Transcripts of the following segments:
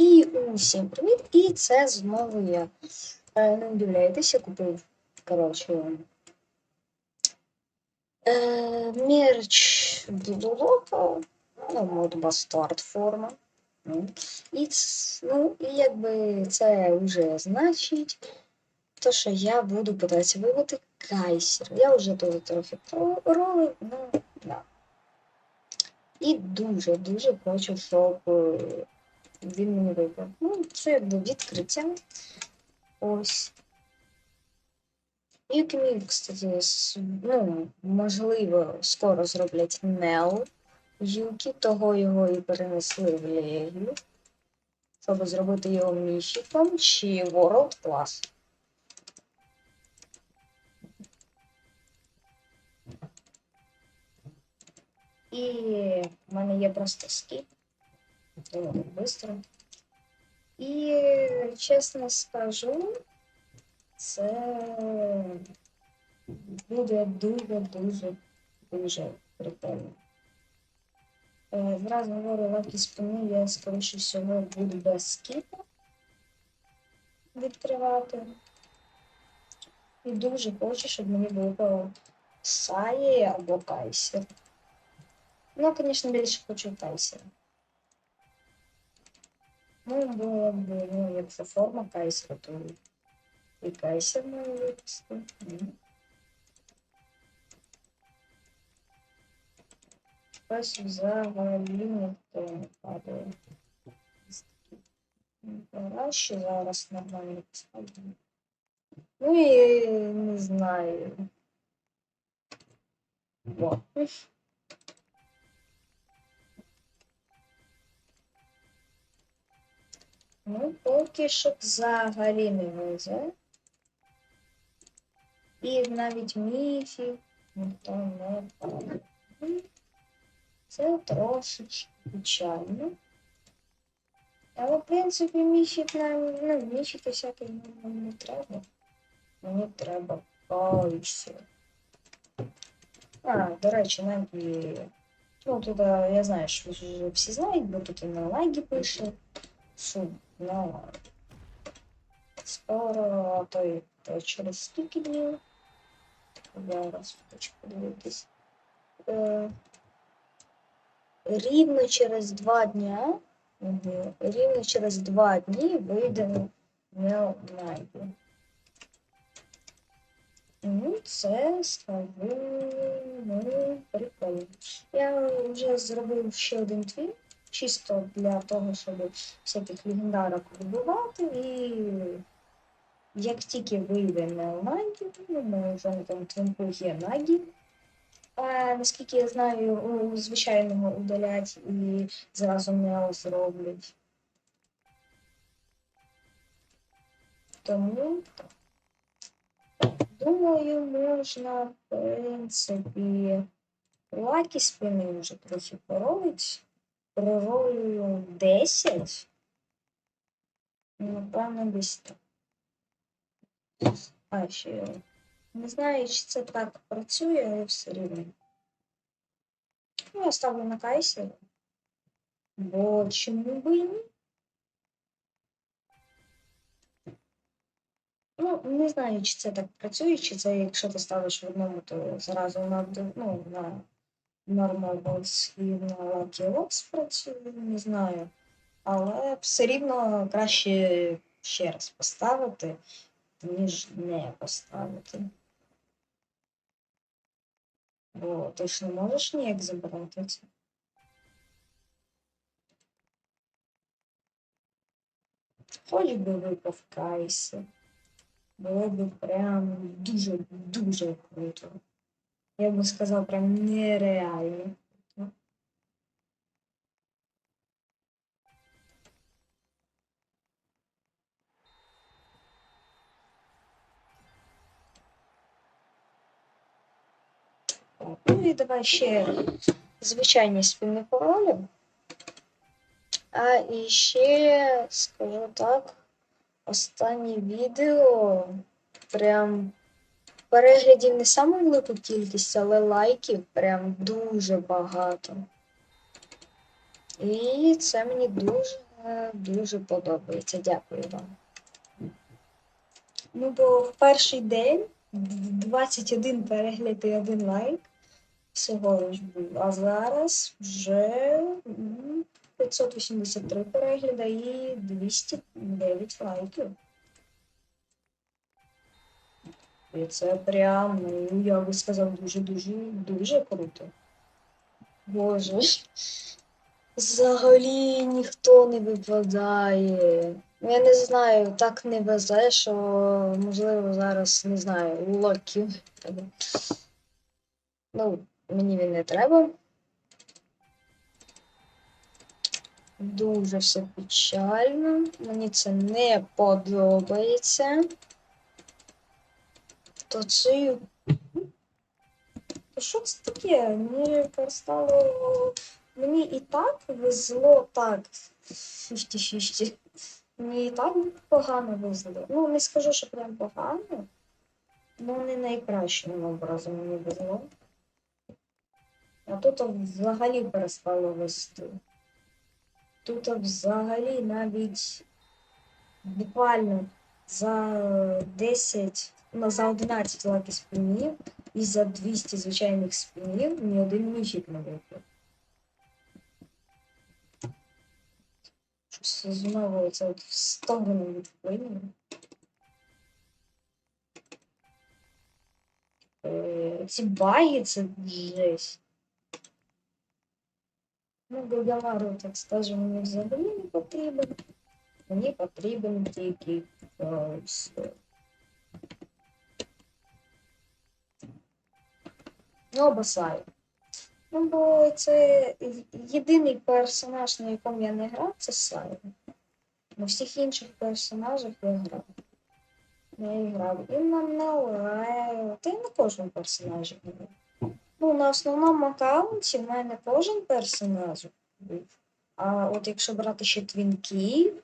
І усім привіт! І це знову я. Е, Не удивляйтеся, купив, коротше. Е, мерч Дудулока, ну, мод бастард форма. Ну, І, ц- ну, і якби це вже значить, то, що я буду питатися вивити кайсер. Я вже тут трохи проролив, ну, да. І дуже-дуже хочу, щоб він мені вибрав. Ну, це якби відкриття. Ось. Юкімі, кстати, ну, можливо, скоро зроблять Нео Юкі, того його і перенесли в Легію, щоб зробити його міфіком чи World Class. І в мене є просто скіп. Доволі швидко. І чесно скажу, це буде дуже-дуже дуже прикольно. Е, Зразу говорю, лакі спини я, скоріше всього, буду без скіпу відкривати. І дуже хочу, щоб мені випало Саї або Кайсер. Ну, звісно, більше хочу Кайсера. Ну, бо якби, ну, якщо форма Кайсера, то і Кайсер має випусти. Мгм. Взагалі ніхто не падає. Краще зараз нормально поставлю. Ну і не знаю. О. Ну, поки що взагалі не везе. І навіть міфів ніхто не падає. Ну, Це трошечки печально. Але, в принципі, міфік нам, ну, міфіки всякі нам не треба. Мені треба кайсер. А, до речі, нагі. Ну, тут а, я знаю, що ви вже всі знають, бо тут і на лагі пише. Що На скоро, то й то через скільки днів. Зараз хочу подивитись. Е, рівно через два дня. Рівно через два дні вийде Нел Найбі. Ну, це скажу, ну, прикольно. Я вже зробив ще один твіт, чисто для того, щоб всяких легендарок вибивати. І як тільки вийде Нел Найбі, ну, ми вже на тому твінку є Нагі. А, наскільки я знаю, у звичайного удалять і зразу Нео зроблять. Тому. Думаю, можна, в принципі, лакі спини вже трохи поролить. Проролюю 10. Напевно, десь так. А, ще не знаю, чи це так працює, але все рівно. Ну, я ставлю на кайсер. Бо чому би ні? Ну, не знаю, чи це так працює, чи це якщо ти ставиш в одному, то зразу на, ну, на Box і на Box працює, не знаю. Але все рівно краще ще раз поставити, ніж не поставити. Бо ти ж не можеш ніяк забрати це. Хоч би випав кайси. Було б прям дуже-дуже круто. Я би сказав, прям нереально. Ну і давай ще звичайні спільні паролі. А і ще скажу так, останнє відео прям переглядів не саме велику кількість, але лайків прям дуже багато. І це мені дуже Е, Дуже подобається, дякую вам. Ну, бо в перший день 21 перегляд і один лайк всього лиш був. А зараз вже 583 перегляди і 209 лайків. І це прям, ну, я би сказав, дуже-дуже дуже круто. Боже. Взагалі ніхто не випадає. Ну, Я не знаю, так не везе, що можливо зараз не знаю, локів. Ну, мені він не треба. Дуже все печально. Мені це не подобається. То це. Що це таке? Мені перестало. Мені і так везло так 50-50. Мені і так погано везло. Ну, не скажу, що прям погано. Ну, не найкращим образом мені везло. А тут взагалі перестало вести. Тут взагалі навіть буквально за 10, ну, за 11 лаки спінів і за 200 звичайних спінів ні один міфік не випав. Щось знову це от в сторону відплинуло. Е, Ці баги це жесть. Ну, Гагамару, так скажемо, мені взагалі не потрібен. Мені потрібен тільки просто. Ну, Басай. Ну, бо це єдиний персонаж, на якому я не грав, це Сайрен. На всіх інших персонажах я грав. Я грав і на Нелео, та й на кожному персонажі грав. Ну, на основному аккаунті в мене кожен персонаж був. А от якщо брати ще твінків,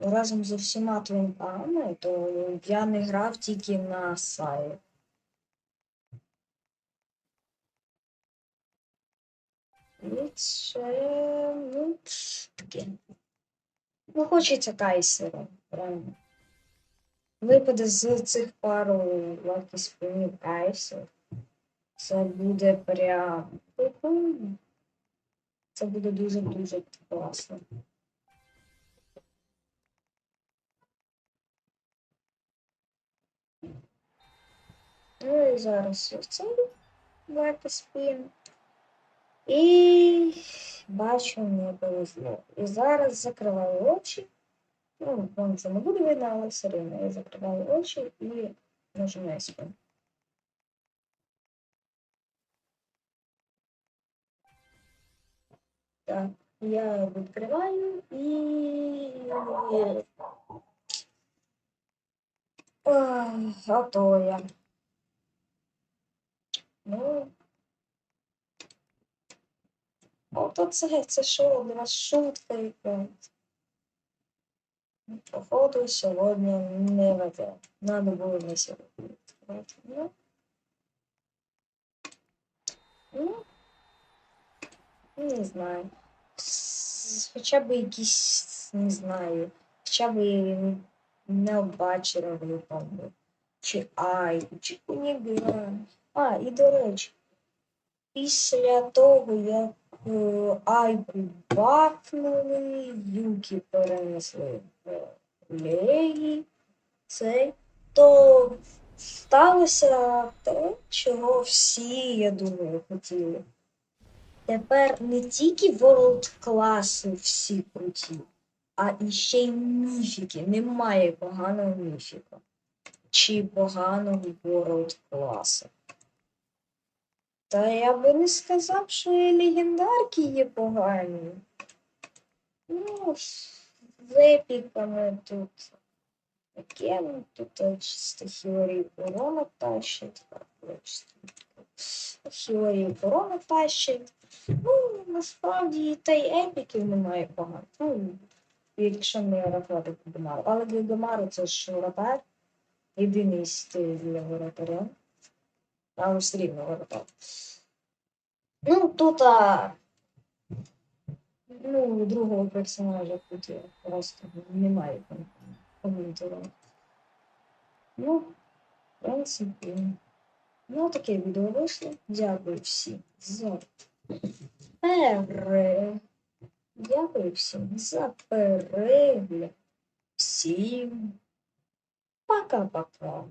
разом з усіма твінками, то я не грав тільки на Сайрен. І ну, таке. Ну, хочеться кайсера, правильно. Випаде з цих пару лакі спинів кайсер. Це буде прям. Це буде дуже-дуже класно. Ну і зараз ось цей лакі спин. І бачу, не повезло. І зараз закриваю очі. Ну, вам це не буде видно, але все рівно я закриваю очі і нажимаю. Так, я відкриваю і. Ах, Готово. Ну, Ото це, це що, для вас шутка якась. Походу сьогодні не веде. Надо було не сьогодні. Ну, ну, не знаю. Хоча б якісь, не знаю, хоча б необачера випав. Чи ай, чи кунігра. А, і до речі, після того, як е, Айку бахнули, Юкі перенесли в Легі, цей, то сталося те, чого всі, я думаю, хотіли. Тепер не тільки World класи всі круті, а іще й міфіки. Немає поганого міфіка. Чи поганого World класу. Та я би не сказав, що і легендарки є погані. Ну, з епіками тут. Таке, ну, тут чисто Хіларі Корона тащить. Чисто. Корона тащить. Ну, насправді та й епіків немає багато. Ну, якщо не рахувати Гагамару. Але Гагамару це ж воротар. Єдиний стиль для воротаря. Але все рівно воротар. Ну, тут а... Ну, другого персонажа тут я просто немає ком- коментувати. Ну, в принципі, ну таке відео вийшло. Дякую всім за перегляд. Дякую всім за перегляд. Всім пока-пока.